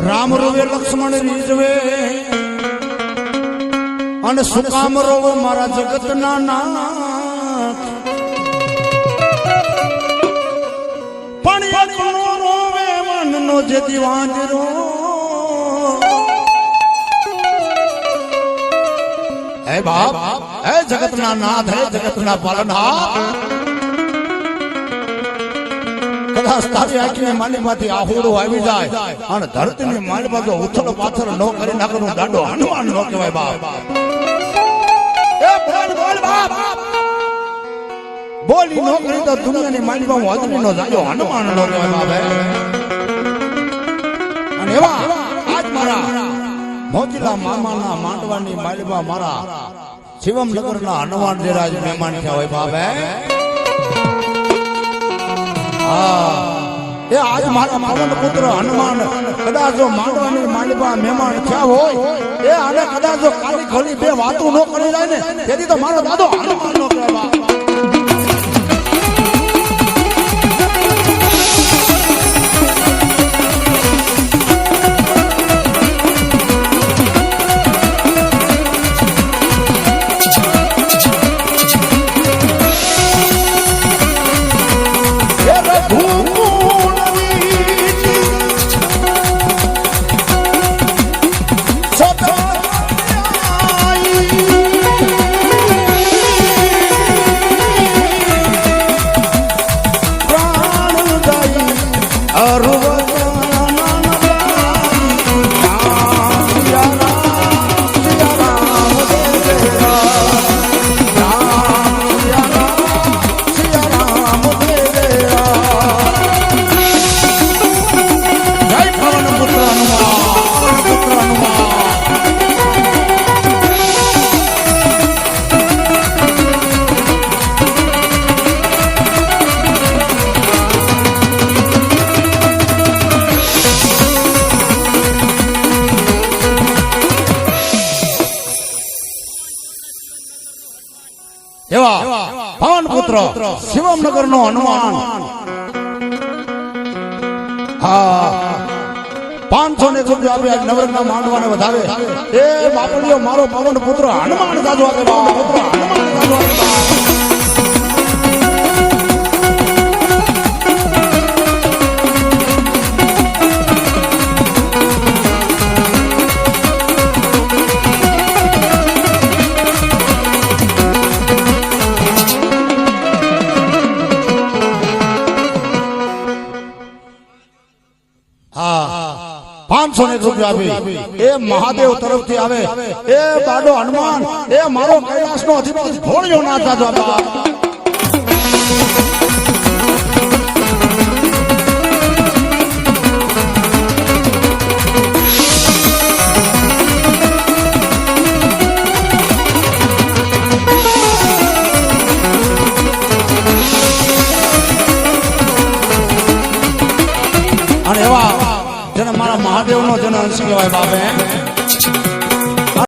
રામ રોવે લક્ષ્મણ રીઝવે. અને સુકામ રોવો મારા જગતના નાથ. પણ એકનો રોવે મનનો જે દિવાંજરો. હે બાપ, હે જગતના નાથ, હે જગતના પાલનહાર. કદાચ તારી આંખની હનુમાન ન અને એવા આજ મારા મોતીલા મામાના માંડવાની માલિકમાં મારા શિવમ નગરના હનુમાન જેરાજ મહેમાન થયા હોય બાપ. એ આજ મારા પવન પુત્ર હનુમાન, કદાચ જો માંડવાની માંડવા મહેમાન થયા હોય, એ આને કદાચ જો કાલી ખોલી બે વાતો ન કરી જાય ને, તેથી તો મારો દાદો હનુમાન નો કહેવા એ એવા પવન પુત્ર શિવમ નગર નો હનુમાન. હા. પાંચસો ને રૂપિયા આપી આજ નવરંગના માંડવાને વધારે એ બાપડીઓ મારો પવન પુત્ર હનુમાન દાદુ આપે પુત્ર હનુમાન દાદુ આપે પાંચસો ને એક રૂપિયા આપી. એ મહાદેવ તરફથી આવે. એ બાડો હનુમાન, એ મારો કૈલાસ નો અધિપતિ ભોળિયો નાથ દાદુ આપે બાપ. અને એવા જેને મારા મહાદેવ નો જેને અંશ કહેવાય બાપે